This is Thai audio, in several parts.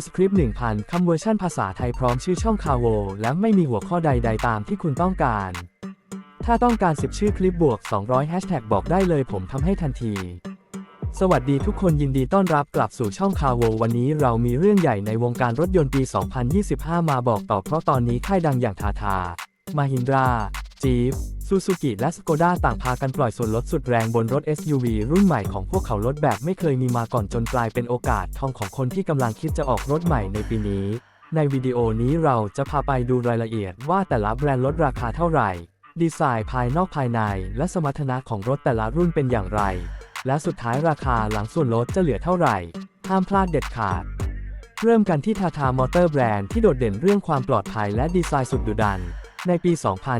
คือสคริปต์1000 คำเวอร์ชันภาษาไทยพร้อมชื่อช่องคาโว และไม่มีหัวข้อใด ๆ ตามที่คุณต้องการ ถ้าต้องการ 10 ชื่อคลิปบวก 200แฮชแท็กบอกได้เลยผมทำให้ทันที สวัสดีทุกคนยินดีต้อนรับกลับสู่ช่องคาโว วันนี้เรามีเรื่องใหญ่ในวงการรถยนต์ปี 2025 มาบอกต่อเพราะตอนนี้ค่ายดังอย่างทาทา มาฮินดราจีฟ ซูซูกิและสโกด้าต่างพากันปล่อยส่วนลดสุดแรงบนรถ SUV รุ่นใหม่ของพวกเขาลดแบบไม่เคยมีมาก่อนจนกลายเป็นโอกาสทองของคนที่กำลังคิดจะออกรถใหม่ในปีนี้ ในวิดีโอนี้เราจะพาไปดูรายละเอียดว่าแต่ละแบรนด์ลดราคาเท่าไหร่ ดีไซน์ภายนอกภายใน และสมรรถนะของรถแต่ละรุ่นเป็นอย่างไร และสุดท้ายราคาหลังส่วนลดจะเหลือเท่าไหร่ ห้ามพลาดเด็ดขาด เริ่มกันที่ทาทามอเตอร์แบรนด์ที่โดดเด่นเรื่องความปลอดภัยและดีไซน์สุดดุดัน ในปี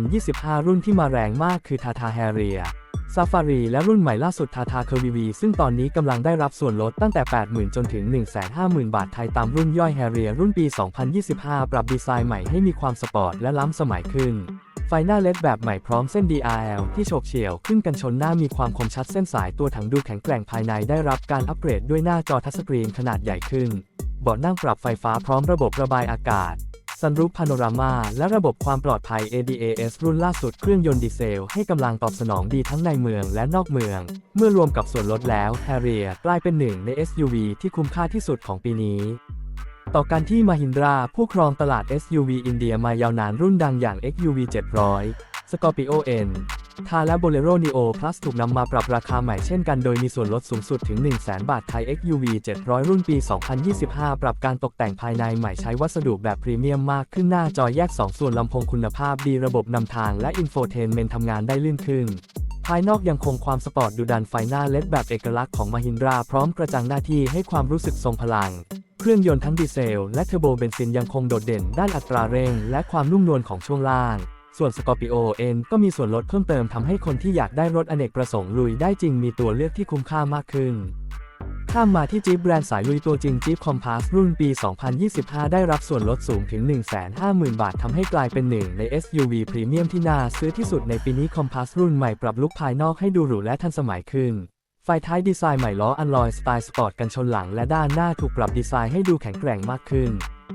2025 รุ่นที่มาแรงมากคือทาทาแฮเรียซาฟารีและรุ่นใหม่ล่าสุดทาทาเคอร์วีวีซึ่งตอนนี้กำลังได้รับส่วนลดตั้งแต่ 80,000 จนถึง 150,000 บาทไทยตามรุ่นย่อยแฮเรียรุ่นปี 2025 ปรับดีไซน์ใหม่ให้มีความสปอร์ตและล้ำสมัยขึ้น ไฟหน้าเลดแบบใหม่พร้อมเส้น DRL ที่โฉบเฉี่ยวขึ้นกันชนหน้ามีความคมชัดเส้นสายตัวถังดูแข็งแกร่งภายในได้รับการอัปเกรดด้วยหน้าจอทัชสกรีนขนาดใหญ่ขึ้นเบาะนั่งปรับไฟฟ้าพร้อมระบบระบายอากาศ ซันรูปพาโนรามาและระบบความปลอดภัย ADAS รุ่นล่าสุดเครื่องยนต์ดีเซล ให้กำลังตอบสนองดีทั้งในเมืองและนอกเมือง เมื่อรวมกับส่วนลดแล้ว Harrier กลายเป็นหนึ่งใน SUV ที่คุ้มค่าที่สุดของปีนี้ต่อการที่มาฮินดราผู้ครองตลาด SUV อินเดียมายาวนานรุ่นดังอย่าง XUV 700 Scorpio N ทาและ Bolero Neo Plus ถูกนำมาปรับราคาใหม่เช่นกันโดยมีส่วนลดสูงสุดถึง 100,000 บาทไทย XUV 700 รุ่นปี 2025 ปรับการตกแต่งภายในใหม่ใช้วัสดุแบบพรีเมียมมากขึ้นหน้าจอแยก 2 ส่วนลำโพงคุณภาพดีระบบนำทางและอินโฟเทนเมนทำงานได้ลื่นขึ้น ภายนอกยังคงความสปอร์ตดุดันไฟหน้าเลดแบบเอกลักษณ์ของมาฮินดราพร้อมกระจังหน้าที่ให้ความรู้สึกทรงพลังเครื่องยนต์ทั้งดีเซล และเทอร์โบเบนซินยังคงโดดเด่นด้านอัตราเร่ง และความนุ่มนวลของช่วงล่าง ส่วน Scorpio N ก็มีส่วนลดเพิ่มเติมทำให้คนที่อยากได้รถอเนกประสงค์ลุยได้จริงมีตัวเลือกที่คุ้มค่ามากขึ้น ข้ามมาที่จี๊ปแบรนด์สายลุยตัวจริงจี๊ปคอมพาสรุ่นปี 2025 ได้รับส่วนลดสูงถึง 150,000 บาททำให้กลายเป็นหนึ่งใน SUV พรีเมียมที่น่าซื้อที่สุดในปีนี้คอมพาสรุ่นใหม่ปรับลุคภายนอกให้ดูหรูและทันสมัยขึ้นไฟท้ายดีไซน์ใหม่ล้ออันลอยสไตล์สปอร์ตกันชนหลังและด้านหน้าถูกปรับดีไซน์ให้ดูแข็งแกร่งมากขึ้น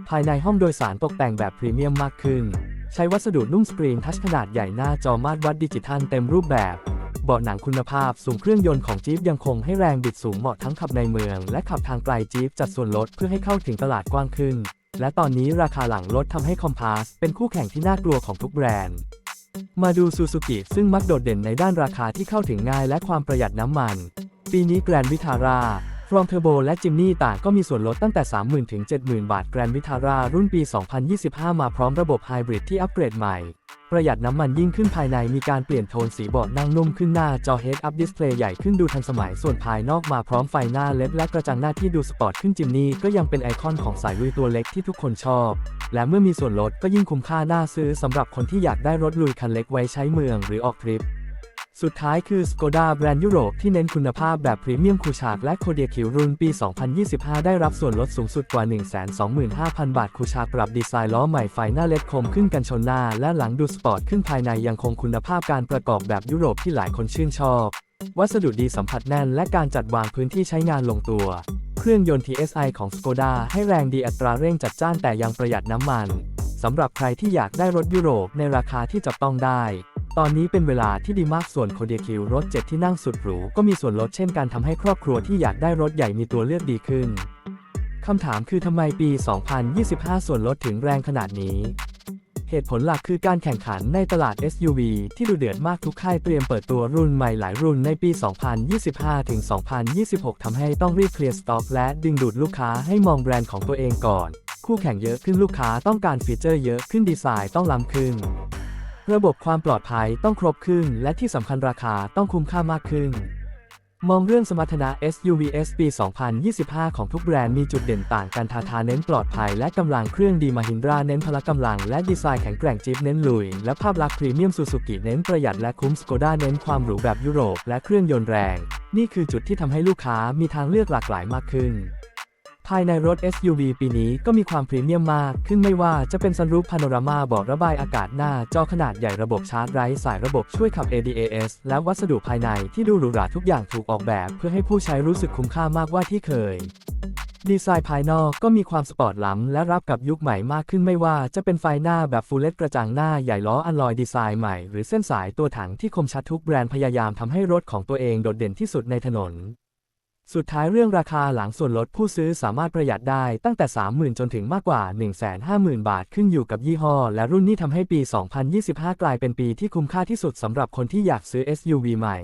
ภายในห้องโดยสารตกแต่งแบบพรีเมียมมากขึ้น ใช้วัสดุนุ่มสกรีนทัชขนาดใหญ่หน้าจอมาตรวัดดิจิทัลเต็มรูปแบบ เบาะหนังคุณภาพสูงเครื่องยนต์ของจี๊ปยังคงให้แรงบิดสูงเหมาะทั้งขับในเมือง และขับทางไกลจี๊ปจัดส่วนลดเพื่อให้เข้าถึงตลาดกว้างขึ้น และตอนนี้ราคาหลังลดทำให้คอมพาสเป็นคู่แข่งที่น่ากลัวของทุกแบรนด์ มาดูซูซูกิซึ่งมักโดดเด่นในด้านราคาที่เข้าถึงง่ายและความประหยัดน้ำมัน ปีนี้แกรนด์วิทาร่า ฟรองเทอร์โบและจิมนี่ต่างก็มีส่วนลดตั้งแต่ 30,000 ถึง 70,000 บาทแกรนวิทารารุ่นปี 2025 มาพร้อมระบบไฮบริดที่อัปเกรดใหม่ ประหยัดน้ำมันยิ่งขึ้นภายในมีการเปลี่ยนโทนสีเบาะนั่งนุ่มขึ้นหน้าจอ Head Up Display ใหญ่ขึ้นดูทันสมัยส่วนภายนอกมาพร้อมไฟหน้าเลดและกระจังหน้าที่ดูสปอร์ตขึ้นจิมนี่ก็ยังเป็นไอคอนของสายลุยตัวเล็กที่ทุกคนชอบ และเมื่อมีส่วนลดก็ยิ่งคุ้มค่าน่าซื้อสำหรับคนที่อยากได้รถลุยคันเล็กไว้ใช้เมืองหรือออกทริป สุดท้ายคือ Skoda แบรนด์ยุโรปที่เน้นคุณภาพแบบพรีเมียมคูชากและโคเดียคิวรุ่นปี 2025 ได้รับส่วนลดสูงสุดกว่า 125,000 บาทคูชากปรับดีไซน์ล้อใหม่ไฟหน้าเล็ดคมขึ้นกันชนหน้า และหลังดูสปอร์ตขึ้นภายในยังคงคุณภาพการประกอบแบบยุโรปที่หลายคนชื่นชอบ วัสดุดีสัมผัสแน่นและการจัดวางพื้นที่ใช้งานลงตัว เครื่องยนต์ TSI ของ Skoda ให้แรงดีอัตราเร่งจัดจ้านแต่ยังประหยัดน้ำมันสำหรับใครที่อยากได้รถยุโรปในราคาที่จับต้องได้ ตอนนี้เป็นเวลาที่ดีมากส่วนโคเดียคิวรถ7ที่นั่งสุดหรู ก็มีส่วนลดเช่นกันทำให้ครอบครัวที่อยากได้รถใหญ่มีตัวเลือกดีขึ้น คำถามคือทำไมปี 2025 ส่วนลดถึงแรงขนาดนี้ เหตุผลหลักคือการแข่งขันในตลาด SUV ที่ดูเดือดมากทุกค่ายเตรียมเปิดตัวรุ่นใหม่หลายรุ่นในปี 2025 ถึง 2026 ทำให้ต้องรีบเคลียร์สต็อกและดึงดูดลูกค้าให้มองแบรนด์ของตัวเองก่อน คู่แข่งเยอะขึ้นลูกค้าต้องการฟีเจอร์เยอะขึ้นดีไซน์ต้องล้ำขึ้น ระบบความปลอดภัยต้องครบขึ้นและที่สำคัญราคาต้องคุ้มค่ามากขึ้น มองเรื่องสมรรถนะ SUVs ปี 2025 ของทุกแบรนด์มีจุดเด่นต่างกันทาทาเน้นปลอดภัยและกำลังเครื่องดีมาฮินดราเน้นพละกำลังและดีไซน์แข็งแกร่งจิ๊บเน้นลุย และภาพลักษณ์พรีเมียมซูซูกิเน้นประหยัดและคุ้มสโกด้าเน้นความหรูแบบยุโรปและเครื่องยนต์แรง นี่คือจุดที่ทำให้ลูกค้ามีทางเลือกหลากหลายมากขึ้น ภายในรถ SUV ปีนี้ก็มีความพรีเมียมมาก ขึ้นไม่ว่าจะเป็นซันรูฟพาโนรามาบาะระบายอากาศหน้า จอขนาดใหญ่ระบบชาร์จไร้สายระบบช่วยขับ ADAS และวัสดุภายในที่ดูหรูหราทุกอย่างถูกออกแบบ เพื่อให้ผู้ใช้รู้สึกคุ้มค่ามากกว่าที่เคย ดีไซน์ภายนอกก็มีความสปอร์ตล้ำและรับกับยุคใหม่มากขึ้นไม่ว่าจะเป็นไฟหน้าแบบฟูลเลตกระจังหน้าใหญ่ล้ออัลลอยดีไซน์ใหม่หรือเส้นสายตัวถังที่คมชัดทุกแบรนด์พยายามทำให้รถของตัวเองโดดเด่นที่สุดในถนน สุดท้ายเรื่องราคาหลังส่วนลดผู้ซื้อสามารถประหยัดได้ตั้งแต่ 30,000 จนถึงมากกว่า 150,000 บาทขึ้นอยู่กับยี่ห้อ และรุ่นนี้ทำให้ปี 2025 กลายเป็นปีที่คุ้มค่าที่สุดสำหรับคนที่อยากซื้อ SUV ใหม่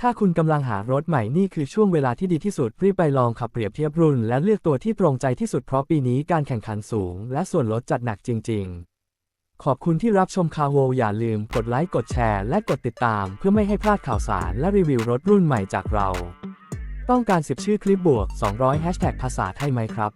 ถ้าคุณกำลังหารถใหม่นี่คือช่วงเวลาที่ดีที่สุด รีบไปลองขับเปรียบเทียบรุ่น และเลือกตัวที่ตรงใจที่สุดเพราะปีนี้การแข่งขันสูง และส่วนลดจัดหนักจริง ๆขอบคุณที่รับชมคาโวอย่าลืมกดไลค์ กดแชร์ และกดติดตาม เพื่อไม่ให้พลาดข่าวสารและรีวิวรถรุ่นใหม่จากเรา ต้องการ 10 ชื่อคลิปบวก 200 แฮชแท็กภาษาไทยไหมครับ